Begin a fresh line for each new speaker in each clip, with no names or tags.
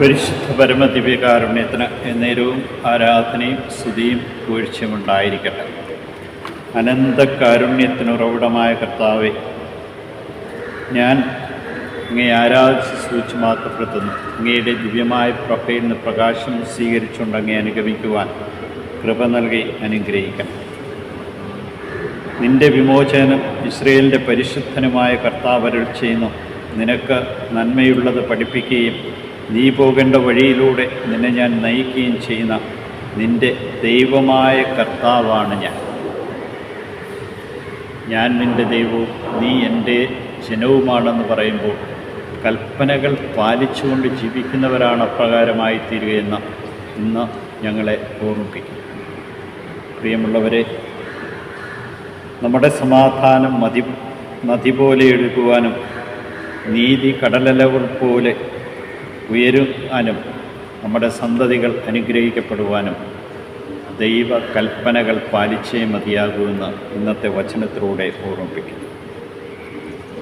പരിശുദ്ധ പരമദിവ്യകാരുണ്യത്തിന് എന്നേരവും ആരാധനയും സ്തുതിയും വീഴ്ചയും ഉണ്ടായിരിക്കട്ടെ. അനന്തകാരുണ്യത്തിന് ഉറവിടമായ കർത്താവെ ഞാൻ അങ്ങയെ ആരാധിച്ച് സൂചിച്ച് മാത്രപ്പെടുത്തുന്നു അങ്ങയുടെ ദിവ്യമായ പ്രഭയിൽ നിന്ന് പ്രകാശം സ്വീകരിച്ചുകൊണ്ട് അങ്ങേ അനുഗമിക്കുവാൻ കൃപ നൽകി അനുഗ്രഹിക്കണം നിന്റെ വിമോചനം ഇസ്രയേലിന്റെ പരിശുദ്ധനുമായ കർത്താവ് അരുൾ ചെയ്യുന്നു. നിനക്ക് നന്മയുള്ളത് പഠിപ്പിക്കുകയും നീ പോകേണ്ട വഴിയിലൂടെ നിന്നെ ഞാൻ നയിക്കുകയും ചെയ്യുന്ന നിന്റെ ദൈവമായ കർത്താവാണ് ഞാൻ. ഞാൻ നിന്റെ ദൈവവും നീ എന്റെ ജനവുമാണെന്ന് പറയുമ്പോൾ കൽപ്പനകൾ പാലിച്ചുകൊണ്ട് ജീവിക്കുന്നവരാണ് അപ്രകാരമായി തീരുകയെന്ന് ഇന്ന് ഞങ്ങളെ ഓർമ്മിപ്പിക്കും പ്രിയമുള്ളവരെ നമ്മുടെ സമാധാനം മതി നദി പോലെ എടുക്കുവാനും നീതി കടലലവർ പോലെ ഉയരുവാനും നമ്മുടെ സന്തതികൾ അനുഗ്രഹിക്കപ്പെടുവാനും ദൈവ കൽപ്പനകൾ പാലിച്ചേ മതിയാകുമെന്ന് ഇന്നത്തെ വചനത്തിലൂടെ ഓർമ്മിപ്പിക്കുന്നു.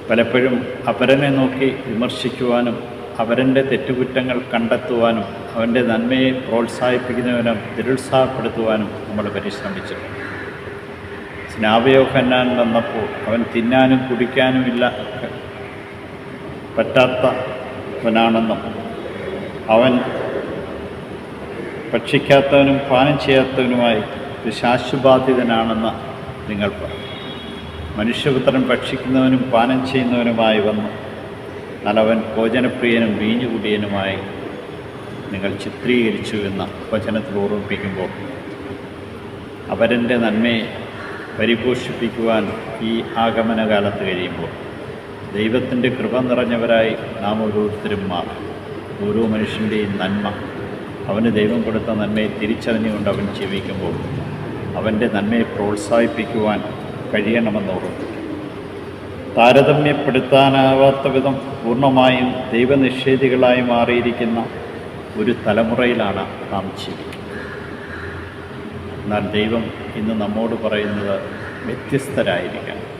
പലപ്പോഴും അപരനെ നോക്കി വിമർശിക്കുവാനും അവരന്റെ തെറ്റുകുറ്റങ്ങൾ കണ്ടെത്തുവാനും അവന്റെ നന്മയെ പ്രോത്സാഹിപ്പിക്കുന്നവനും നിരുത്സാഹപ്പെടുത്തുവാനും നമ്മൾ പരിശ്രമിച്ചിട്ടുണ്ട്. സ്നാപയോഹന്നാൻ വന്നപ്പോൾ അവൻ തിന്നാനും കുടിക്കാനുമില്ല പറ്റാത്തവനാണെന്നും അവൻ ഭക്ഷിക്കാത്തവനും പാനം ചെയ്യാത്തവനുമായി ശാശ്വബാധിതനാണെന്ന് നിങ്ങൾ പറയും. മനുഷ്യപുത്രൻ ഭക്ഷിക്കുന്നവനും പാനം ചെയ്യുന്നവനുമായി വന്നു എന്നാൽ അവൻ ഭോജനപ്രിയനും വീഞ്ഞുകുടിയനുമായി നിങ്ങൾ ചിത്രീകരിച്ചു എന്ന വചനത്തിൽ ഓർമ്മിപ്പിക്കുമ്പോൾ അവരന്റെ നന്മയെ പരിപോഷിപ്പിക്കുവാൻ ഈ ആഗമനകാലത്ത് കഴിയുമ്പോൾ ദൈവത്തിന്റെ കൃപ നിറഞ്ഞവരായി നാം ഓരോരുത്തരും മാറും. ഓരോ മനുഷ്യന്റെയും നന്മ. അവന് ദൈവം കൊടുത്ത നന്മയെ തിരിച്ചറിഞ്ഞുകൊണ്ട് അവൻ ജീവിക്കുമ്പോൾ അവന്റെ നന്മയെ പ്രോത്സാഹിപ്പിക്കുവാൻ കഴിയണമെന്ന് താരതമ്യപ്പെടുത്താനാവാത്ത വിധം പൂർണമായും ദൈവനിഷേധികളായി മാറിയിരിക്കുന്ന ഒരു തലമുറയിലാണ് നാം ജീവിക്കുന്നത്. എന്നാൽ ദൈവം ഇന്ന് നമ്മോട് പറയുന്നത് വ്യത്യസ്തരായിരിക്കണം.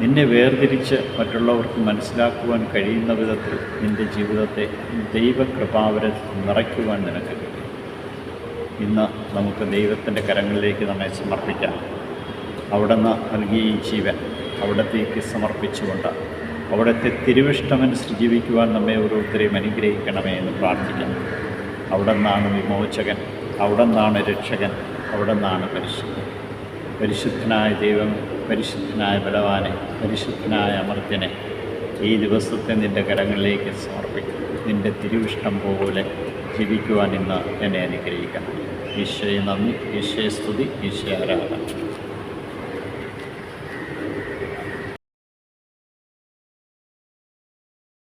നിന്നെ വേർതിരിച്ച് മറ്റുള്ളവർക്ക് മനസ്സിലാക്കുവാൻ കഴിയുന്ന വിധത്തിൽ നിന്റെ ജീവിതത്തെ ദൈവകൃപാവരെ നിറയ്ക്കുവാൻ നിനക്ക് കഴിയും ഇന്ന് നമുക്ക് ദൈവത്തിന്റെ കരങ്ങളിലേക്ക് നമ്മെ സമർപ്പിക്കാം. അവിടുന്ന് നൽകിയ ഈ ജീവൻ അവിടത്തേക്ക് സമർപ്പിച്ചുകൊണ്ട് അവിടുത്തെ തിരുവിഷ്ടമനുസരിച്ച് ജീവിക്കുവാൻ നമ്മെ ഓരോരുത്തരെയും അനുഗ്രഹിക്കണമേ എന്ന് പ്രാർത്ഥിക്കാം. അവിടെ നിന്നാണ് വിമോചകൻ അവിടെ നിന്നാണ് രക്ഷകൻ അവിടെ നിന്നാണ് പരിശുദ്ധൻ. പരിശുദ്ധനായ ദൈവം പരിശുദ്ധനായ ബലവാനെ പരിശുദ്ധനായ അമർത്യനെ ഈ ദിവസത്തെ നിന്റെ കരങ്ങളിലേക്ക് സമർപ്പിക്കും. നിന്റെ തിരുവിഷ്ടം പോലെ ജീവിക്കുവാൻ ഇന്ന് എന്നെ അനുഗ്രഹിക്കണം. ഈശോയെ നന്ദി ഈശോയെ സ്തുതി ഈശോ ആരാധന.